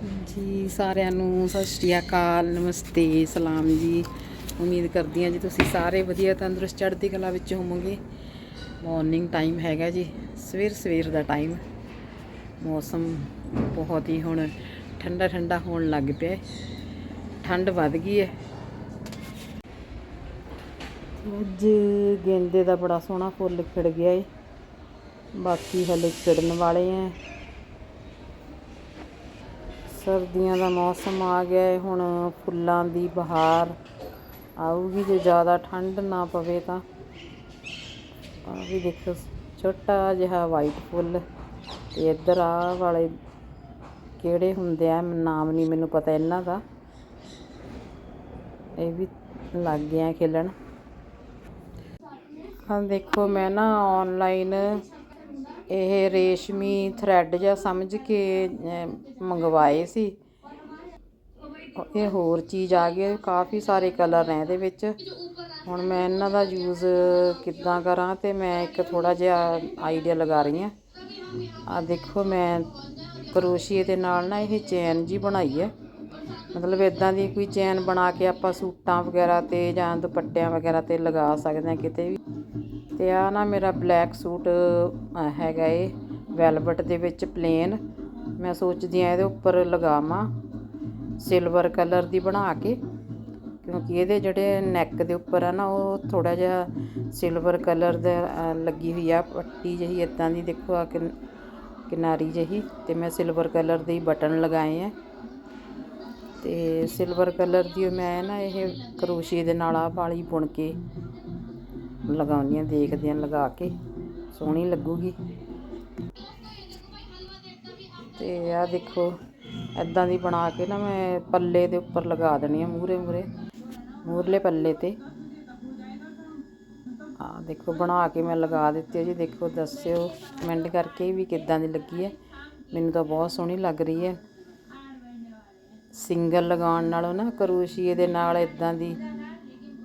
ਜੀ ਸਾਰਿਆਂ ਨੂੰ ਸਤਿ ਸ਼੍ਰੀ ਅਕਾਲ, ਨਮਸਤੇ, ਸਲਾਮ ਜੀ। ਉਮੀਦ ਕਰਦੀ ਹਾਂ ਜੀ ਤੁਸੀਂ ਸਾਰੇ ਵਧੀਆ, ਤੰਦਰੁਸਤ, ਚੜ੍ਹਦੀ ਕਲਾ ਵਿੱਚ ਹੋਵੋਗੇ। ਮਾਰਨਿੰਗ ਟਾਈਮ ਹੈਗਾ ਜੀ, ਸਵੇਰ ਸਵੇਰ ਦਾ ਟਾਈਮ ਮੌਸਮ ਬਹੁਤ ਹੀ ਹੁਣ ਠੰਡਾ ਠੰਡਾ ਹੋਣ ਲੱਗ ਪਿਆ ਠੰਡ ਵੱਧ ਗਈ ਹੈ। ਅੱਜ ਗੇਂਦੇ ਦਾ ਬੜਾ ਸੋਹਣਾ ਫੁੱਲ ਖਿੜ ਗਿਆ ਏ। ਬਾਕੀ ਹਲੇ ਖਿੜਨ ਵਾਲੇ ਆ। ਸਰਦੀਆਂ ਦਾ ਮੌਸਮ ਆ ਗਿਆ ਹੈ ਹੁਣ ਫੁੱਲਾਂ ਦੀ ਬਹਾਰ ਆਊਗੀ, ਜੇ ਜ਼ਿਆਦਾ ਠੰਡ ਨਾ ਪਵੇ ਤਾਂ। ਆ ਵੀ ਦੇਖੋ, ਛੋਟਾ ਜਿਹਾ ਵਾਈਟ ਫੁੱਲ। ਤੇ ਇੱਧਰ ਆ ਵਾਲੇ ਕਿਹੜੇ ਹੁੰਦੇ ਆ ਨਾਮ ਨਹੀਂ ਮੈਨੂੰ ਪਤਾ ਇਹਨਾਂ ਦਾ। ਇਹ ਵੀ ਲੱਗ ਗਿਆ ਖੇਲਣ। ਹਾਂ ਦੇਖੋ, ਮੈਂ ਨਾ ਆਨਲਾਈਨ ਇਹ ਰੇਸ਼ਮੀ ਥਰੈਡ ਜਿਹਾ ਸਮਝ ਕੇ ਮੰਗਵਾਏ ਸੀ। ਇਹ ਹੋਰ ਚੀਜ਼ ਆ ਗਈ, ਕਾਫੀ ਸਾਰੇ ਕਲਰ ਨੇ ਇਹਦੇ ਵਿੱਚ। ਹੁਣ ਮੈਂ ਇਹਨਾਂ ਦਾ ਯੂਜ਼ ਕਿੱਦਾਂ ਕਰਾਂ ਤੇ ਮੈਂ ਇੱਕ ਥੋੜਾ ਜਿਹਾ ਆਈਡੀਆ ਲਗਾ ਰਹੀ ਹਾਂ। ਆ ਦੇਖੋ ਮੈਂ ਕਰੋਸ਼ੀਏ ਦੇ ਨਾਲ ਨਾ ਇਹ ਚੈਨ ਜੀ ਬਣਾਈ ਹੈ। ਮਤਲਬ ਇਦਾਂ ਦੀ ਕੋਈ ਚੈਨ ਬਣਾ ਕੇ ਆਪਾਂ ਸੂਟਾਂ ਵਗੈਰਾ ਤੇ ਜਾਂ ਦੁਪੱਟਿਆਂ ਵਗੈਰਾ ਤੇ ਲਗਾ ਸਕਦੇ ਹਾਂ ਕਿਤੇ ਵੀ। ਤੇ ਆ ਨਾ ਮੇਰਾ ਬਲੈਕ ਸੂਟ ਹੈਗਾ ਏ ਵੈਲਵਟ ਦੇ ਵਿੱਚ ਪਲੇਨ ਮੈਂ ਸੋਚਦੀ ਆ ਇਹਦੇ ਉੱਪਰ ਲਗਾਵਾਂ ਸਿਲਵਰ ਕਲਰ ਦੀ ਬਣਾ ਕੇ, ਕਿਉਂਕਿ ਇਹਦੇ ਜਿਹੜੇ ਨੈਕ ਦੇ ਉੱਪਰ ਆ ਨਾ, ਉਹ ਥੋੜਾ ਜਿਹਾ ਸਿਲਵਰ ਕਲਰ ਦਾ ਲੱਗੀ ਹੋਈ ਆ, ਪੱਟੀ ਜਿਹੀ ਇਦਾਂ ਦੀ ਦੇਖੋ ਆ ਕਿਨ- ਕਿਨਾਰੀ ਜਿਹੀ, ਤੇ ਮੈਂ ਸਿਲਵਰ ਕਲਰ ਦੇ ਬਟਨ ਲਗਾਏ ਆ। ਤੇ ਸਿਲਵਰ ਕਲਰ ਦੀ ਮੈਂ ਨਾ ਇਹ ਕਰੋਸ਼ੀਏ ਦੇ ਨਾਲ ਆ ਵਾਲੀ ਬੁਣ ਕੇ ਲਗਾਉਣੀ ਆ, ਦੇਖਦੇ ਹਾਂ ਲਗਾ ਕੇ। ਸੋਹਣੀ ਲੱਗੂਗੀ। ਤੇ ਆ ਦੇਖੋ ਐਦਾਂ ਦੀ ਬਣਾ ਕੇ ਨਾ ਮੈਂ ਪੱਲੇ ਦੇ ਉੱਪਰ ਲਗਾ ਦੇਣੀ ਆ ਮੂਰੇ ਮੂਰੇ ਮੂਰਲੇ ਪੱਲੇ ਤੇ। ਆ ਦੇਖੋ, ਬਣਾ ਕੇ ਮੈਂ ਲਗਾ ਦਿੱਤੀ ਜੀ। ਦੇਖੋ, ਦੱਸਿਓ, ਕਮੈਂਟ ਕਰਕੇ ਵੀ ਕਿੱਦਾਂ ਦੀ ਲੱਗੀ ਹੈ ਮੈਨੂੰ ਤਾਂ ਬਹੁਤ ਸੋਹਣੀ ਲੱਗ ਰਹੀ ਹੈ ਸਿੰਗਲ ਲਗਾਉਣ ਨਾਲੋਂ ਨਾ ਕਰੋਸ਼ੀਏ ਦੇ ਨਾਲ ਇਦਾਂ ਦੀ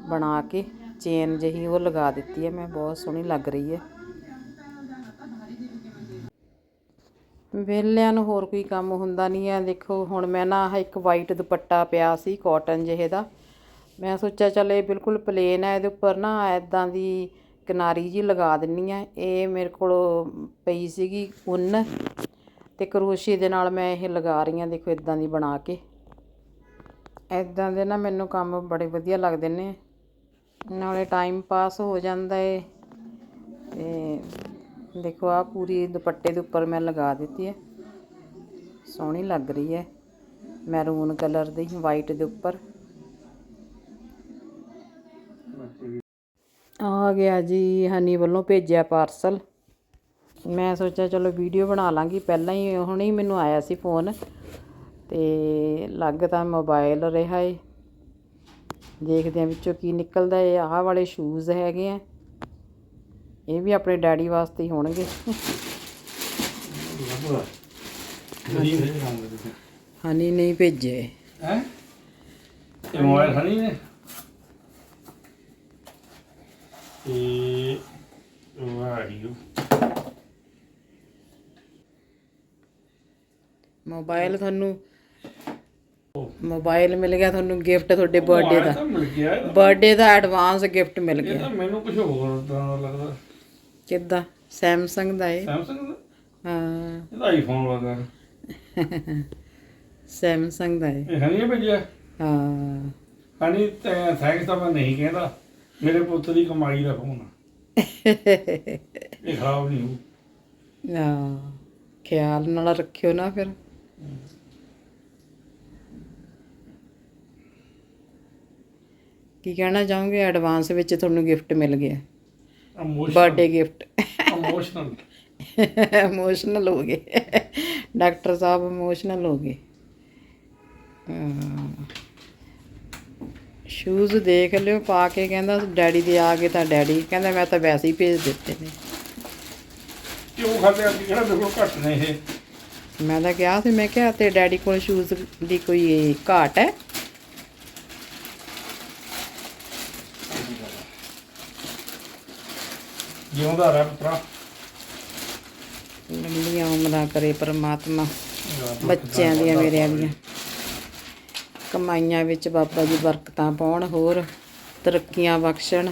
ਬਣਾ ਕੇ ਚੇਨ ਜਿਹੀ ਉਹ ਲਗਾ ਦਿੱਤੀ ਹੈ, ਮੈਂ ਬਹੁਤ ਸੋਹਣੀ ਲੱਗ ਰਹੀ ਹੈ। ਵਿਹਲਿਆਂ ਨੂੰ ਹੋਰ ਕੋਈ ਕੰਮ ਹੁੰਦਾ ਨਹੀਂ ਹੈ। ਦੇਖੋ, ਹੁਣ ਮੈਂ ਨਾ ਆਹ ਇੱਕ ਵਾਈਟ ਦੁਪੱਟਾ ਪਿਆ ਸੀ ਕਾਟਨ ਜਿਹੇ ਦਾ। ਮੈਂ ਸੋਚਿਆ, ਚੱਲ ਇਹ ਬਿਲਕੁਲ ਪਲੇਨ ਹੈ, ਇਹਦੇ ਉੱਪਰ ਨਾ ਐਦਾਂ ਦੀ ਕਿਨਾਰੀ ਜੀ ਲਗਾ ਦਿੰਨੀ ਆ ਇਹ ਮੇਰੇ ਕੋਲ ਪਈ ਸੀਗੀ ਉੱਨ ਤੇ ਕਰੋਸ਼ੀਏ ਦੇ ਨਾਲ ਮੈਂ ਇਹ ਲਗਾ ਰਹੀ ਹਾਂ, ਦੇਖੋ ਇਦਾਂ ਦੀ ਬਣਾ ਕੇ। ਇਦਾਂ ਦੇ ਨਾ ਮੈਨੂੰ ਕੰਮ ਬੜੇ ਵਧੀਆ ਲੱਗਦੇ ਨੇ। ਨਾਲੇ ਟਾਈਮ ਪਾਸ ਹੋ ਜਾਂਦਾ ਏ। ਤੇ ਦੇਖੋ ਆ ਪੂਰੀ ਦੁਪੱਟੇ ਦੇ ਉੱਪਰ ਮੈਂ ਲਗਾ ਦਿੱਤੀ ਹੈ। ਸੋਹਣੀ ਲੱਗ ਰਹੀ ਹੈ। ਮੈਰੂਨ ਕਲਰ ਦੀ ਵਾਈਟ ਦੇ ਉੱਪਰ। ਆ ਗਿਆ ਜੀ, ਹਨੀ ਵੱਲੋਂ ਭੇਜਿਆ ਪਾਰਸਲ ਮੈਂ ਸੋਚਿਆ, ਚਲੋ ਵੀਡੀਓ ਬਣਾ ਲਾਂਗੀ। ਪਹਿਲਾਂ ਹੀ, ਹੁਣੇ ਹੀ ਮੈਨੂੰ ਆਇਆ ਸੀ ਫੋਨ ਤੇ ਲੱਗ ਤਾਂ ਮੋਬਾਈਲ ਰਿਹਾ ਏ। ਦੇਖਦੇ ਆ ਵਿੱਚੋਂ ਕੀ ਨਿਕਲਦਾ ਏ। ਆਹ ਵਾਲੇ ਸ਼ੂਜ਼ ਹੈਗੇ ਆ। ਇਹ ਵੀ ਆਪਣੇ ਡੈਡੀ ਵਾਸਤੇ ਹੀ ਹੋਣਗੇ। ਹਨੀ ਨਹੀਂ ਭੇਜੇ। ਹੈ? ਇਹ ਮੋਬਾਈਲ ਹਣੀ ਨੇ? ਮੋਬਾਈਲ ਤੁਹਾਨੂੰ ਮੋਬਾਈਲ ਮਿਲ ਗਿਆ ਤੁਹਾਨੂੰ ਗਿਫਟ ਤੁਹਾਡੇ ਬਰਥਡੇ ਦਾ। ਤਾਂ ਮਿਲ ਗਿਆ ਇਹ ਬਰਥਡੇ ਦਾ ਐਡਵਾਂਸ ਗਿਫਟ ਮਿਲ ਗਿਆ ਤਾਂ ਮੈਨੂੰ ਕੁਝ ਹੋਰ ਤਰ੍ਹਾਂ ਦਾ ਲੱਗਦਾ। ਕਿੱਦਾਂ? ਸੈਮਸੰਗ ਦਾ ਏ ਸੈਮਸੰਗ ਦਾ? ਹਾਂ। ਇਹ ਤਾਂ ਆਈਫੋਨ ਵਾਲਾ ਸੈਮਸੰਗ ਦਾ ਇਹ। ਹਣੀ ਭੇਜਿਆ ਹਾਂ। ਹਣੀ ਥੈਂਕਸ ਤਾਂ ਮੈਂ ਨਹੀਂ ਕਹਿੰਦਾ। ਮੇਰੇ ਪੁੱਤ ਦੀ ਕਮਾਈ ਦਾ ਫੋਨ ਆ। ਇਹ ਖਰਾਬ ਨਹੀਂ ਹੋਊ। ਹਾਂ। ਖਿਆਲ ਨਾਲ ਰੱਖਿਓ ਨਾ ਫਿਰ। ਕੀ ਕਹਿਣਾ ਚਾਹੋਗੇ? ਐਡਵਾਂਸ ਵਿੱਚ ਤੁਹਾਨੂੰ ਗਿਫਟ ਮਿਲ ਗਿਆ। ਬਰਥਡੇ ਗਿਫਟ ਇਮੋਸ਼ਨਲ ਇਮੋਸ਼ਨਲ ਹੋ ਗਏ। ਡਾਕਟਰ ਸਾਹਿਬ ਇਮੋਸ਼ਨਲ ਹੋ ਗਏ। ਸ਼ੂਜ਼ ਦੇਖ ਲਿਓ ਪਾ ਕੇ ਕਹਿੰਦਾ ਡੈਡੀ ਦੇ ਆ ਗਏ ਤਾਂ ਡੈਡੀ ਕਹਿੰਦਾ ਮੈਂ ਤਾਂ ਵੈਸੇ ਹੀ ਭੇਜ ਦਿੱਤੇ ਨੇ। ਕਿਉਂ ਖਾਤੇ ਅੱਗੇ ਕਿਹੜਾ ਮੇਰੇ ਕੋਲ ਘੱਟ ਨੇ ਇਹ? ਮੈਂ ਤਾਂ ਕਿਹਾ ਸੀ ਮੈਂ ਕਿਹਾ ਤੇ ਡੈਡੀ ਕੋਲ ਸ਼ੂਜ਼ ਦੀ ਕੋਈ ਘਾਟ ਹੈ? ਜਿਉਂਦਾ ਰਹਿ ਪੁੱਤਰਾ। ਲੰਮੀਆਂ ਉਮਰਾਂ ਕਰੇ ਪਰਮਾਤਮਾ ਬੱਚਿਆਂ ਦੀਆਂ ਮੇਰਿਆਂ ਦੀਆਂ। ਕਮਾਈਆਂ ਵਿੱਚ ਬਾਬਾ ਜੀ ਬਰਕਤਾਂ ਪਾਉਣ ਹੋਰ ਤਰੱਕੀਆਂ ਬਖਸ਼ਣ।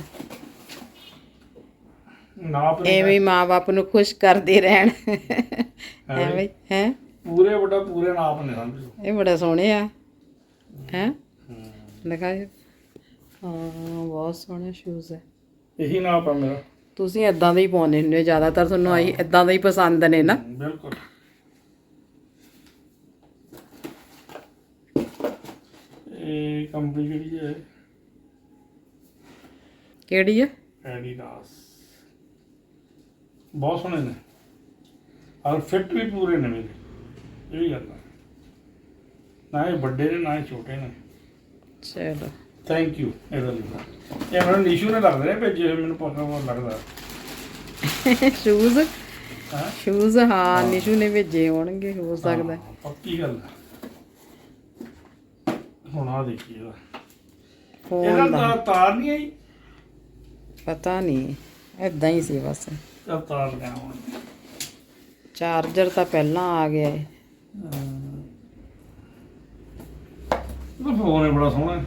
ਐਵੇਂ ਮਾਂ-ਬਾਪ ਨੂੰ ਖੁਸ਼ ਕਰਦੇ ਰਹਿਣ। ਐਵੇਂ ਹੈ। ਪੂਰੇ ਵੱਡਾ ਪੂਰੇ ਨਾਪ ਨੇ ਸਮਝੋ ਇਹ ਬੜਾ ਸੋਹਣੇ ਆ। ਹੈ। ਦਿਖਾਇਓ। ਹਾਂ ਬਹੁਤ ਸੋਹਣੇ ਸ਼ੂਜ਼ ਹੈ ਇਹੀ ਨਾਪ ਆ ਮੇਰਾ। ਤੁਸੀਂ ਇਦਾਂ ਦੇ ਹੀ ਪਾਉਂਦੇ ਹੁੰਦੇ ਹੋ ਜ਼ਿਆਦਾਤਰ ਤੁਹਾਨੂੰ ਆਹੀ ਇਦਾਂ ਦੇ ਹੀ ਪਸੰਦ ਨੇ ਨਾ। ਬਿਲਕੁਲ। ਇਹ ਕੰਪਨੀ ਕਿਹੜੀ ਹੈ? ਕਿਹੜੀ ਹੈ ਐਡੀਡਾਸ। ਬਹੁਤ ਸੋਹਣੇ ਨੇ। ਔਰ ਫਿੱਟ ਵੀ ਪੂਰੇ ਨੇ ਮੇਰੇ। ਇਹ ਵੀ ਗੱਲ ਆ। ਨਾ ਇਹ ਵੱਡੇ ਨੇ ਨਾ ਇਹ ਛੋਟੇ ਨੇ। ਚਲੋ। ਥੈਂਕ ਯੂ ਇਹਦਾ ਲਈ ਇਹ ਮੈਨੂੰ ਨਿਸ਼ੂ ਨੇ ਲੱਗਦੇ ਨੇ ਭੇਜੇ ਹੋਏ, ਮੈਨੂੰ ਪਤਾ ਉਹ ਲੱਗਦਾ। ਸ਼ੂਜ਼ ਹਾਂ? ਸ਼ੂਜ਼ ਹਾਂ ਨਿਸ਼ੂ ਨੇ ਭੇਜੇ ਹੋਣਗੇ ਹੋ ਸਕਦਾ। ਹਾਂ, ਪੱਕੀ ਗੱਲ ਹੈ। ਹੁਣ ਆ ਦੇਖੀ ਇਹਦਾ। ਫੋਨ ਦਾ ਤਾਂ ਤਾਰ ਨਹੀਂ ਆਈ? ਪਤਾ ਨਹੀਂ ਇਦਾਂ ਹੀ ਸੀ ਬਸ। ਤਾਂ ਤਾਰ ਲਿਆ ਹੁਣ। ਚਾਰਜਰ ਤਾਂ ਪਹਿਲਾਂ ਆ ਗਿਆ ਹੈ। ਉਹ ਫੋਨ ਹੈ ਬੜਾ ਸੋਹਣਾ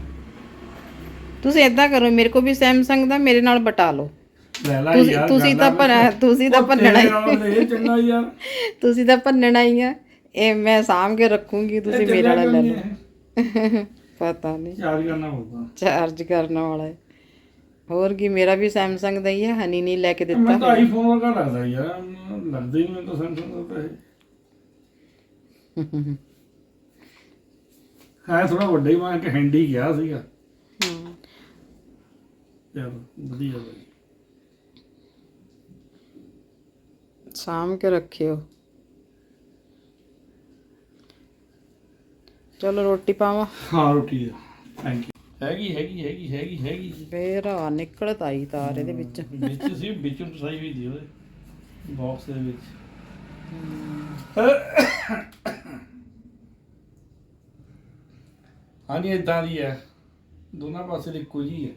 ਤੁਸੀਂ ਇਦਾਂ ਕਰੋ ਮੇਰੇ ਕੋ ਵੀ ਸੈਮਸੰਗ ਦਾ ਮੇਰੇ ਨਾਲ ਬਟਾ ਲਓ। ਲੈ ਲੈ ਤੁਸੀਂ ਯਾਰ ਤੁਸੀਂ ਤਾਂ ਭੰਨਣਾ ਤੁਸੀਂ ਤਾਂ ਭੰਨਣਾ ਹੀ ਨਾਲ ਤਾਂ ਇਹ ਚੰਗਾ ਯਾਰ ਤੁਸੀਂ ਤਾਂ ਭੰਨਣਾ ਹੀ ਆ। ਇਹ ਮੈਂ ਸਾਂਭ ਕੇ ਰੱਖੂੰਗੀ ਤੁਸੀਂ ਮੇਰੇ ਵਾਲਾ ਲੈ ਲਓ। ਪਤਾ ਨਹੀਂ। ਚਾਰਜ ਕਰਨਾ ਹੋਊਗਾ ਚਾਰਜ ਕਰਨ ਵਾਲਾ ਹੈ। ਹੋਰ ਕੀ ਮੇਰਾ ਵੀ ਸੈਮਸੰਗ ਦਾ ਹੀ ਹੈ ਹਨੀ ਨਹੀਂ ਲੈ ਕੇ ਦਿੱਤਾ। ਤਾਂ ਆਈਫੋਨ ਵਰਗਾ ਲੱਗਦਾ ਯਾਰ ਮੈਨੂੰ ਲੱਗਦਾ ਹੀ ਮੈਨੂੰ ਤਾਂ ਸੈਮਸੰਗ ਦਾ ਤਾਂ ਇਹ। ਹੈ ਥੋੜਾ ਵੱਡਾ ਹੀ ਮੈਂ ਕਿ ਹੈਂਡੀ ਗਿਆ ਸੀਗਾ। ਯਾਰ ਵਧੀਆ ਬਾਈ ਸਾਂਭ ਕੇ ਰੱਖਿਓ। ਚਲੋ ਰੋਟੀ ਪਾਵਾਂ। ਹਾਂ ਰੋਟੀ ਦਾ ਥੈਂਕ ਯੂ ਹੈਗੀ ਹੈਗੀ ਹੈਗੀ ਹੈਗੀ ਹੈਗੀ। ਫੇਰ ਆ ਨਿਕਲਤ ਆਈ ਤਾਰ ਇਹਦੇ ਵਿੱਚ। ਵਿੱਚ ਸੀ ਵਿੱਚੋਂ ਫਸਾਈ ਹੋਈ ਦੀ ਉਹਦੇ। ਬਾਕਸ ਦੇ ਵਿੱਚ। ਹਾਂਜੀ ਇਦਾਂ ਦੀ ਹੈ। ਦੋਨਾਂ ਪਾਸੇ ਦੀ ਇੱਕੋ ਜੀ ਹੈ।